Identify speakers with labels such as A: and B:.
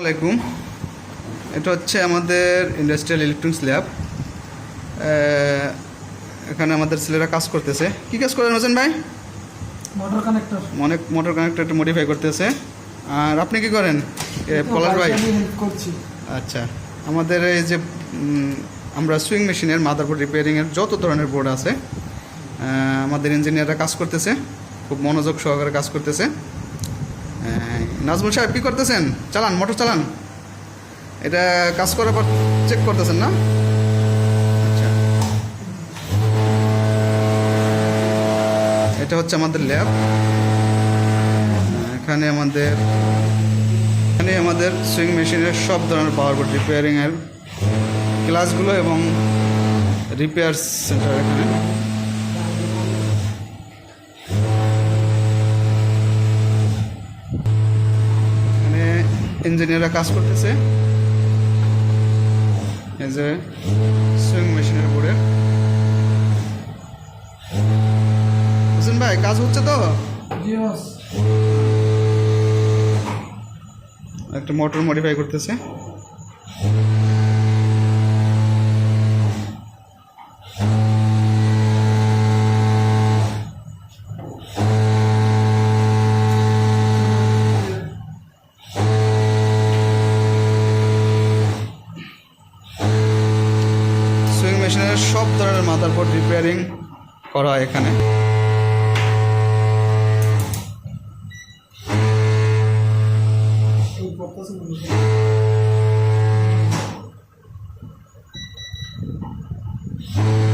A: আলাইকুম এটা হচ্ছে আমাদের ইন্ডাস্ট্রিয়াল ইলেকট্রনিক্স ল্যাব এখানে আমাদের ছেলেরা কাজ করতেছে। কি কাজ করেন হোসেন ভাই?
B: মোটর কানেক্টর
A: অনেক মোটর কানেক্টর একটু মডিফাই করতেছে। আর আপনি কি করেন? পলাশ ভাই?
B: করছি।
A: আচ্ছা। আমাদের এই যে আমরা সুইং মেশিনের মাদারবোর্ড রিপেয়ারিংয়ের যত ধরনের বোর্ড আছে আমাদের ইঞ্জিনিয়াররা কাজ করতেছে। খুব মনোযোগ সহকারে কাজ করতেছে। নাজমুল সাহেব, কী করতেছেন? চালান, মোটর চালান। এটা কাজ করার পর চেক করতেছেন না? আচ্ছা। এটা হচ্ছে আমাদের ল্যাব এখানে আমাদের এখানে আমাদের সুইং মেশিনের সব ধরনের পাওয়ার বোর্ড রিপেয়ারিংয়ের ক্লাসগুলো এবং রিপেয়ার সেন্টার এখানে। ইঞ্জিনিয়াররা কাজ করতেছে। এই যে সুইং মেশিনের উপরে। হোসেন ভাই কাজ হচ্ছে তো? একটা মোটর মডিফাই করতেছে। মেশিনের সব ধরনের মাদারবোর্ড রিপেয়ারিং করা হয় এখানে
B: Thank you.